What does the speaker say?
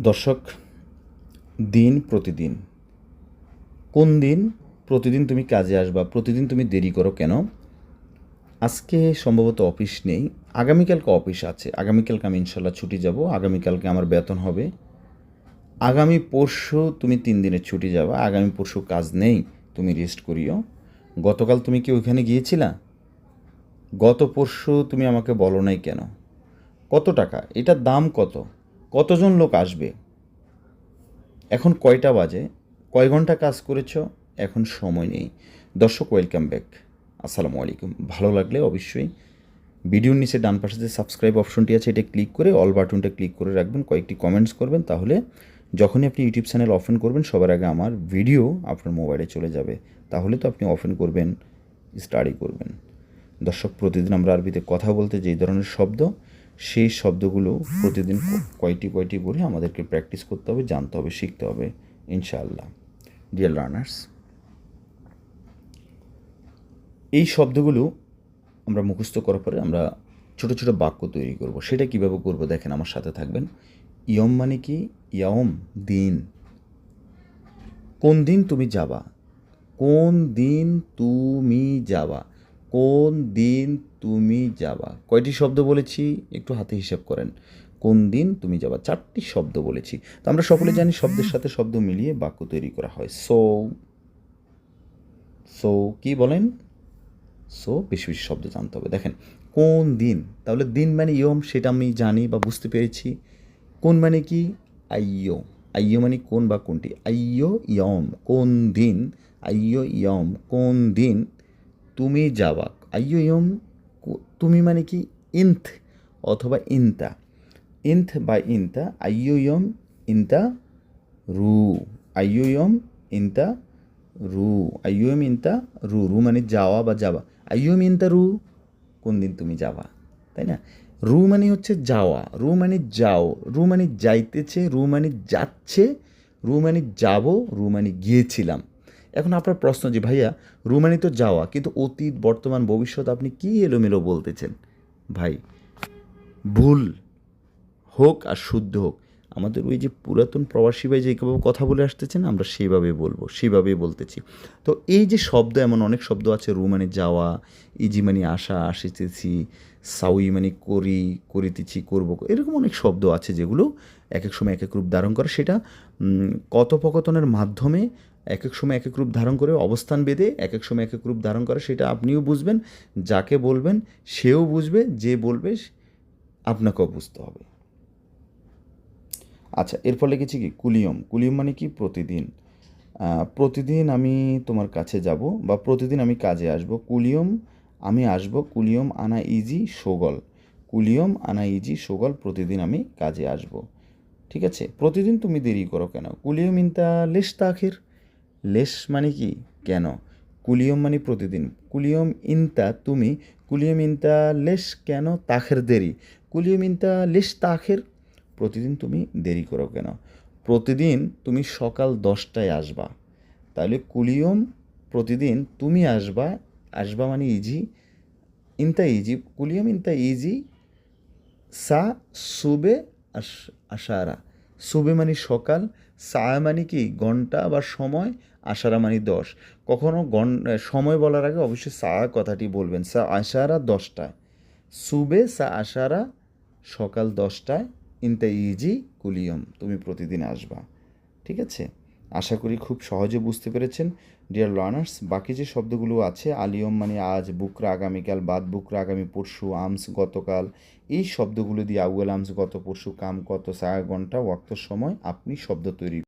দর্শক, দিন প্রতিদিন। কোন দিন প্রতিদিন তুমি কাজে আসবা, প্রতিদিন তুমি দেরি করো কেন? আজকে সম্ভবত অফিস নেই। আগামীকালকে অফিস আছে। আগামীকালকে আমি ইনশাল্লাহ ছুটি যাব। আগামীকালকে আমার বেতন হবে। আগামী পরশু তুমি তিন দিনের ছুটি যাবা। আগামী পরশু কাজ নেই, তুমি রেস্ট করিও। গতকাল তুমি কি ওইখানে গিয়েছিলা? গত পরশু তুমি আমাকে বলো নাই কেন? কত টাকা? এটার দাম কত? কতজন লোক আসবে? এখন কয়টা বাজে? কয় ঘণ্টা কাজ করেছ? এখন সময় নেই। দর্শক ওয়েলকাম ব্যাক আসসালামু আলাইকুম। ভালো লাগলে অবশ্যই ভিডিওর নিচে ডান পাশে যে সাবস্ক্রাইব অপশনটি আছে, এটা ক্লিক করে অল বাটনটা ক্লিক করে রাখবেন। কয়েকটি কমেন্টস করবেন, তাহলে যখনই আপনি ইউটিউব চ্যানেল ওপেন করবেন, সবার আগে আমার ভিডিও আপনার মোবাইলে চলে যাবে। তাহলে তো আপনি ওপেন করবেন স্টাডি করবেন। দর্শক, প্রতিদিন আমরা আরবিতে কথা বলতে যেই ধরনের শব্দ সেই শব্দগুলো প্রতিদিন কয়টি কয়টি করে আমাদেরকে প্র্যাকটিস করতে হবে, জানতে হবে, শিখতে হবে, ইনশাআল্লাহ। ডিয়ার লার্নার্স এই শব্দগুলো আমরা মুখস্থ করার পরে আমরা ছোট ছোট বাক্য তৈরি করব। সেটা কীভাবে করব দেখেন আমার সাথে থাকবেন। ইয়ম মানে কি? ইয়ম দিন। কোন দিন তুমি যাবা? কোন দিন তুমি যাবা? কোন দিন তুমি যাবা? কয়টি শব্দ বলেছি? একটু হাতে হিসাব করেন। কোন দিন তুমি যাবা? চারটি শব্দ বলেছি। তো আমরা সকলে জানি শব্দের সাথে শব্দ মিলিয়ে বাক্য তৈরি করা হয়। সো সো কি বলেন? সো বেশি বেশি শব্দ জানতে হবে। দেখেন, কোন দিন? তাহলে দিন মানে ইয়ম, সেটা আমি জানি বা বুঝতে পেরেছি। কোন মানে কি? আইয়ো। আইয়ো মানে কোন বা কোনটি? আইয়ো ইয়ম। কোন দিন? আইয়ো ইয়ম। কোন দিন তুমি যাওয়া আইয়ো ইয়ম কো- তুমি মানে কি ইন্থ অথবা ইনতা। ইন্থ বা ইনতা, আইয়ো ইয়ম ইনতা রু। আইয়ো ইয়ম ইনতা রু। আইয়ুম ইনতা রু। রু মানে যাওয়া বা যাবা। আইয়ুম ইনতা রু, কোন দিন তুমি যাবা। তাই না? রু মানে হচ্ছে যাওয়া। রু মানে যাও। রু মানে যাইতেছে, রু মানে যাচ্ছে, রু মানে যাব, রু মানে গিয়েছিলাম। এখন আপনার প্রশ্ন যে, ভাইয়া রু মানে তো যাওয়া, কিন্তু অতীত, বর্তমান, ভবিষ্যৎ আপনি কী এলোমেলো বলতেছেন? ভাই, ভুল হোক আর শুদ্ধ হোক আমাদের ওই যে পুরাতন প্রবাসী ভাই যেভাবে কথা বলে আসতেছেন আমরা সেভাবে বলব, সেভাবেই বলতেছি। তো এই যে শব্দ, এমন অনেক শব্দ আছে রু মানে যাওয়া, ইজি মানে আসা, আসিতেছি, সাউই মানে করি, করিতেছি, করব, এরকম অনেক শব্দ আছে যেগুলো এক এক সময় এক এক রূপ ধারণ করে। সেটা কথোপকথনের মাধ্যমে এক এক সময় এক এক রূপ ধারণ করে, অবস্থান বেঁধে এক এক সময় এক এক রূপ ধারণ করে, সেটা আপনিও বুঝবেন, যাকে বলবেন সেও বুঝবে, যে বলবে, আপনাকেও বুঝতে হবে। আচ্ছা এরপর লিখেছি কি? কুলিয়ম। কুলিয়ম মানে কি? প্রতিদিন। প্রতিদিন আমি তোমার কাছে যাব বা প্রতিদিন আমি কাজে আসব। কুলিয়ম, আমি আসব। কুলিয়ম আনা ইজি সোগল। কুলিয়ম আনা ইজি সোগল, প্রতিদিন আমি কাজে আসব। ঠিক আছে? প্রতিদিন তুমি দেরি করো কেন? কুলিয়ম ইনতা লেশ তাখির লেশ মানে কি? কেন? কুলিয়ম মানে প্রতিদিন। কুলিয়ম ইনতা তুমি, কুলিয়ম ইনতা লেশ কেন? তাখের দেরি। কুলিয়ম ইনতা লেশ তাখের প্রতিদিন তুমি দেরি করো কেন? প্রতিদিন তুমি সকাল দশটায় আসবা। তাহলে কুলিয়ম প্রতিদিন তুমি আসবা আসবা মানে ইজি, ইনতা ইজি, কুলিয়ম ইনতা ইজি, সা, সুবে আস আশারা। সুবে মানে সকাল, সা মানে কি ঘণ্টা বা সময়, আশারা মানে দশ। কখনও গন সময় বলার আগে অবশ্যই সা কথাটি বলবেন। সা আশারা দশটায়। সুবে সা আশারা সকাল দশটায়। ইনতা ইজি কুলিয়ম, তুমি প্রতিদিন আসবা। ঠিক আছে? আশা করি খুব সহজে বুঝতে পেরেছেন। ডিয়ার লার্নার্স বাকি যে শব্দগুলো আছে, আলিয়ম মানে আজ, বুকরা আগামীকাল, বাদ বুকরা আগামী পরশু, আমস গতকাল, এই শব্দগুলো দিয়ে আউয়াল আমস গত পরশু, কাম কত সায়া ঘণ্টা, ওয়াক্ত সময় আপনি শব্দ তৈরি